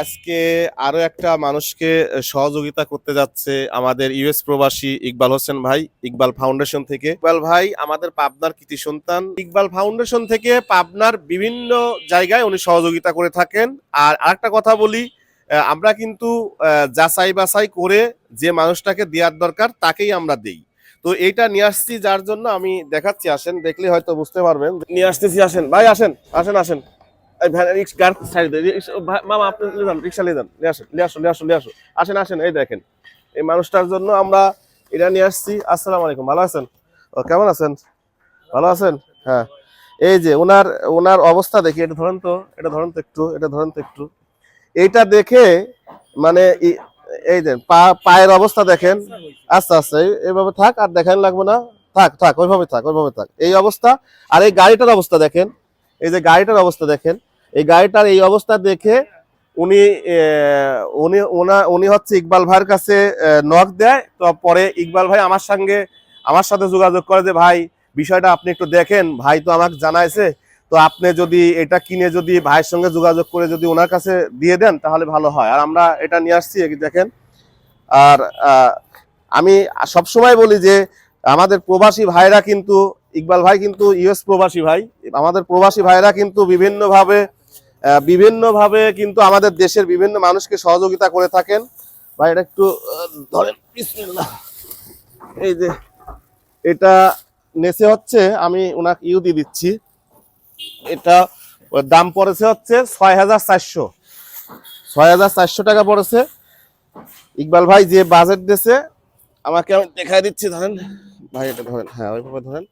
আজকে আরও একটা মানুষকে সহযোগিতা করতে যাচ্ছে আমাদের ইউএস প্রবাসী ইকবাল হোসেন ভাই, ইকবাল ফাউন্ডেশন থেকে। ইকবাল ভাই আমাদের পাবনার কৃতি সন্তান। ইকবাল ফাউন্ডেশন থেকে পাবনার বিভিন্ন জায়গায় উনি সহযোগিতা করে থাকেন। আর আরেকটা কথা বলি আমরা কিন্তু যাচাই বাছাই করে যে মানুষটাকে দেওয়ার দরকার তাকেই আমরা দেই। তো এইটা নিয়ে আসছি, যার জন্য আমি দেখাচ্ছি, আসেন, দেখলে হয়তো বুঝতে পারবেন। নিয়ে আসতেছি, আসেন। ভাই, আসেন আসেন আসেন। রিক্স- নিয়ে নিয়ে আসেন এই দেখেন, এই মানুষটার জন্য আমরা এটা নিয়ে আসছি। আলাইকুম, ভালো আছেন? ও, কেমন আছেন? ভালো আছেন? হ্যাঁ। এই যে ওনার ওনার অবস্থা দেখি, এটা ধরেন তো, এটা ধরেন তো একটু, এটা ধরেন তো একটু। এইটা দেখে মানে এই যে পায়ের অবস্থা দেখেন। আস্তে আস্তে এই- এইভাবে থাক, আর দেখান লাগবে না। থাক থাক, ওইভাবে থাক ওইভাবে থাক। এই অবস্থা, আর এই গাড়িটার অবস্থা দেখেন। এই যে গাড়িটার অবস্থা দেখেন। এই গাড়িটার এই অবস্থা দেখে উনি উনি ওনা উনি হচ্ছে ইকবাল ভাইয়ের কাছে নখ দেয়। তো পরে ইকবাল ভাই আমার সঙ্গে, আমার সাথে যোগাযোগ করে যে, ভাই, বিষয়টা আপনি একটু দেখেন। ভাই তো আমাকে জানাইছে। তো আপনি যদি এটা কিনে যদি ভাইয়ের সঙ্গে যোগাযোগ করে যদি ওনার কাছে দিয়ে দেন, তাহলে ভালো হয়। আর আমরা এটা নিয়ে আসছি দেখেন। আর আমি সবসময় বলি যে, আমাদের প্রবাসী ভাইরা কিন্তু, ইকবাল ভাই কিন্তু ইউএস প্রবাসী ভাই। আমাদের প্রবাসী ভাইরা কিন্তু বিভিন্নভাবে বিভিন্নভাবে কিন্তু আমাদের দেশের বিভিন্ন মানুষকে সহযোগিতা করে থাকেন। ভাই, এটা একটু ধরেন এই যে, এটা নেসে হচ্ছে, আমি ওনাকে ইউ দিয়ে দিচ্ছি। এটা, দাম পড়েছে হচ্ছে ছয় হাজার চারশো। ছয় হাজার চারশো টাকা পড়েছে। ইকবাল ভাই, যে বাজেট দিয়েছে আমাকে আমি দেখাই দিচ্ছি, ধরেন। ভাই, এটা ধরেন হ্যাঁ ওইভাবে ধরেন।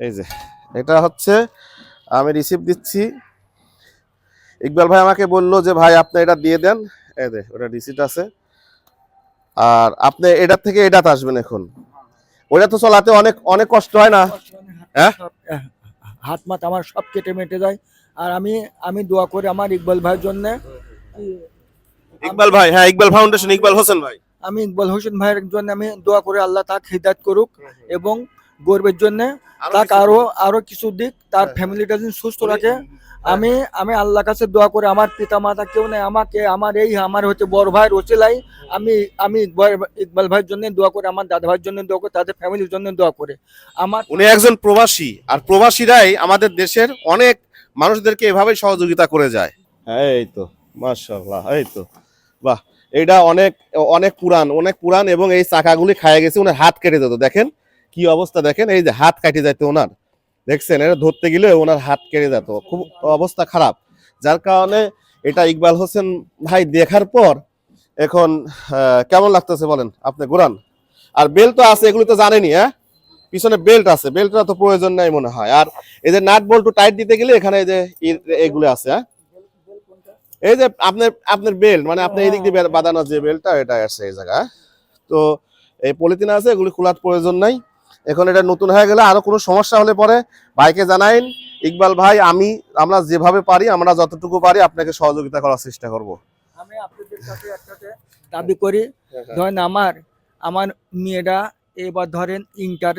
এই যে, এটা হচ্ছে, আমি রিসিভ দিচ্ছি। ইকবাল ভাই আমাকে বলল যে ভাই আপনি এটা দিয়ে দেন। এই দে ওটা রিসিট আছে। আর আপনি এটার থেকে এটাতে আসবেন এখন। ওটা তো চলাতে অনেক অনেক কষ্ট হয় না? হ্যাঁ? হাত মাত আমার সব কেটে মেটে যায়। আর আমি আমি দোয়া করি আমার ইকবাল ভাইয়ের জন্য। ইকবাল ভাই হ্যাঁ ইকবাল ফাউন্ডেশন ইকবাল হোসেন ভাই। আমি ইকবাল হোসেন ভাইয়ের জন্য আমি দোয়া করি আল্লাহ তাকে হিদায়ত করুক। এবং গর্বের জন্য তাকে আরও আরও কিছু দিক তার ফ্যামিলিটা যেন সুস্থ রাখে আমি আমি আল্লাহর কাছে দোয়া করে আমার পিতা মাতা কেউ নেই আমাকে আমার এই আমার হচ্ছে বড় ভাই রচিলাই আমি আমি ইকবাল ভাইয়ের জন্য দোয়া করে আমার দাদা ভাইয়ের জন্য দোয়া করে তাদের ফ্যামিলির জন্য দোয়া করে। আমার উনি একজন প্রবাসী আর প্রবাসীরাই আমাদের দেশের অনেক মানুষদেরকে এভাবে সহযোগিতা করে যায়। হ্যাঁ এই তো মাশাআল্লাহ এই তো। বাহ এটা অনেক অনেক পুরান অনেক পুরান এবং এই চাকাগুলি খায় গেছে ওনার হাত কেটে যেত দেখেন? কি অবস্থা দেখেন? এই যে হাত কাটে যেত ওনার। দেখছেন, এটা ধরতে গেলে ওনার হাত কেটে যেত। খুব অবস্থা খারাপ। যার কারণে এটা ইকবাল হোসেন ভাই দেখার পর এখন কেমন লাগতেছে বলেন আপনি? ঘোরান। আর বেল্ট তো আছে, এগুলি তো জানেনি হ্যাঁ? পিছনে বেল্ট আছে। বেল্টটা তো প্রয়োজন নাই মনে হয়। আর এই যে নাট বল্টু টাইট দিতে গেলে এখানে এই যে এগুলো আছে হ্যাঁ? এই যে আপনার আপনার বেল্ট মানে আপনি এই দিক দিয়ে বাঁধানো যে বেল্টটা, এটা আছে এই জায়গা তো এই পলিথিন আছে, এগুলি খোলার প্রয়োজন নাই। এখন এটা নতুন হয়ে গেলে আরও কোনো সমস্যা হলে পরে ভাইকে জানাইন। ইকবাল ভাই আমি আমরা যেভাবে পারি আমরা যতটুকু পারি আপনাকে সহযোগিতা করার চেষ্টা করব। আমি আপনাদের কাছে দাবি করি ধরেন আমার আমার মেয়েরা এবার ধরেন ইন্টার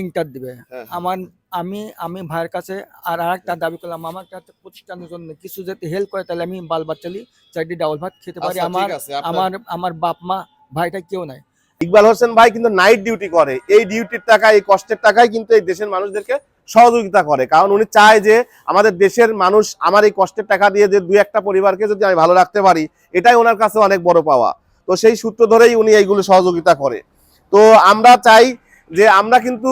ইন্টার দিবে। হ্যাঁ। আমার আমি আমি ভাইয়ের কাছে আর আরেকটা দাবি করলাম আমার কাছে প্রতিষ্ঠানের জন্য কিছু যদি হেল্প করে তাহলে আমি বাল বাচ্চালি চারটি ডাবল ভাত খেতে পারি। আচ্ছা, আমার আমার আমার বাপ মা ভাইটা কেউ নাই। ইকবাল হোসেন ভাই কিন্তু নাইট ডিউটি করে। এই ডিউটির টাকা এই কষ্টের টাকায় কিন্তু এই দেশের মানুষদেরকে সহযোগিতা করে। কারণ উনি চায় যে আমাদের দেশের মানুষ আমার এই কষ্টের টাকা দিয়ে যে দুই একটা পরিবারকে যদি আমি ভালো রাখতে পারি, এটাই ওনার কাছে অনেক বড় পাওয়া। তো সেই সূত্র ধরেই উনি এইগুলো সহযোগিতা করে। তো আমরা চাই যে আমরা কিন্তু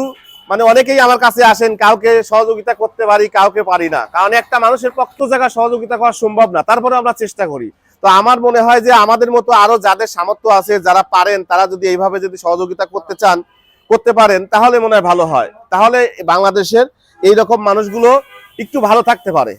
মানে অনেকেই আমার কাছে আসেন, কাউকে সহযোগিতা করতে পারি, কাউকে পারি না। কারণ একটা মানুষের পক্ষ জায়গা সহযোগিতা করা সম্ভব না তারপরে আমরা চেষ্টা করি। তো আমার মনে হয় যে আমাদের মতো আরও যাদের সামর্থ্য আছে, যারা পারেন, তারা যদি এইভাবে যদি সহযোগিতা করতে চান, করতে পারেন, তাহলে মনে হয় ভালো হয়। তাহলে বাংলাদেশের এইরকম মানুষগুলো একটু ভালো থাকতে পারে।